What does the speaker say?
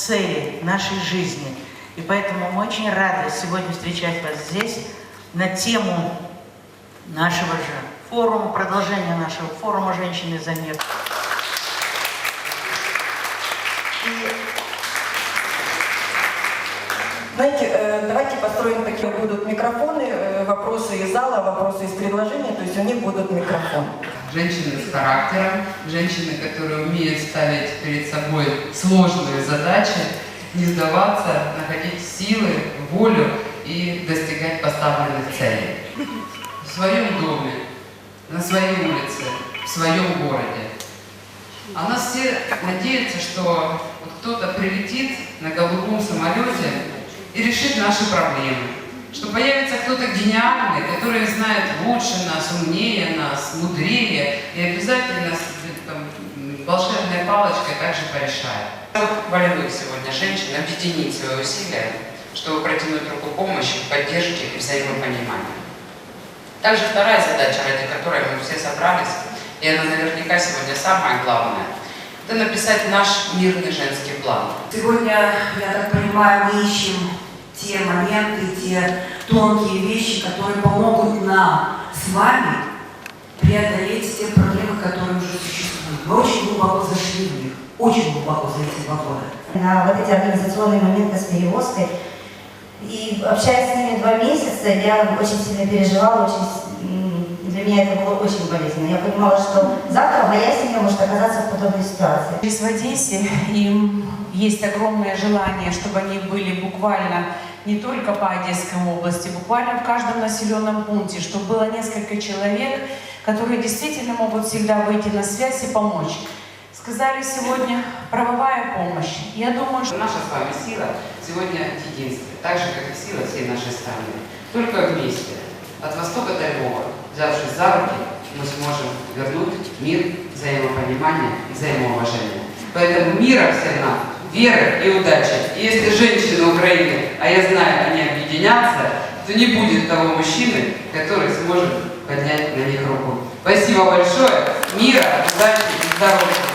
цели нашей жизни. И поэтому мы очень рады сегодня встречать вас здесь на тему нашего же форума, продолжения нашего форума «Женщины за мир». Знаете, э, давайте построим такие будут микрофоны, э, вопросы из зала, вопросы из предложения, то есть у них будут микрофоны. Женщины с характером, женщины, которые умеют ставить перед собой сложные задачи, не сдаваться, находить силы, волю и достигать поставленных целей. В своем доме, на своей улице, в своем городе. А нас все надеются, что кто-то прилетит на голубом самолете и решит наши проблемы. Что появится кто-то гениальный, который знает лучше нас, умнее нас, мудрее, и обязательно там, волшебной палочкой также порешает. Волевых сегодня женщин объединить свои усилия, чтобы протянуть руку помощи, поддержки и взаимопонимания. Также вторая задача, ради которой мы все собрались, и она наверняка сегодня самая главная, это написать наш мирный женский план. Сегодня, я так понимаю, мы ищем те моменты, те тонкие вещи, которые помогут нам с вами преодолеть те проблемы, которые уже существуют. Мы очень глубоко зашли в них, очень глубоко за эти два года. на вот эти организационные моменты с перевозкой. И общаясь с ними два месяца, я очень сильно переживала, очень, для меня это было очень болезненно. Я понимала, что завтра моя семья может оказаться в подобной ситуации. Здесь в Одессе им есть огромное желание, чтобы они были буквально не только по Одесской области, буквально в каждом населенном пункте, чтобы было несколько человек, которые действительно могут всегда выйти на связь и помочь. Сказали сегодня правовая помощь. Я думаю, что Наша с вами сила сегодня в единстве, так же, как и сила всей нашей страны. Только вместе, от востока до Львова, взявшись за руки, мы сможем вернуть мир, взаимопонимание и взаимоуважение. Поэтому мира всем нам, веры и удачи. И если женщины Украины, а я знаю, они объединятся, то не будет того мужчины, который сможет поднять на них руку. Спасибо большое, мира, удачи и здоровья.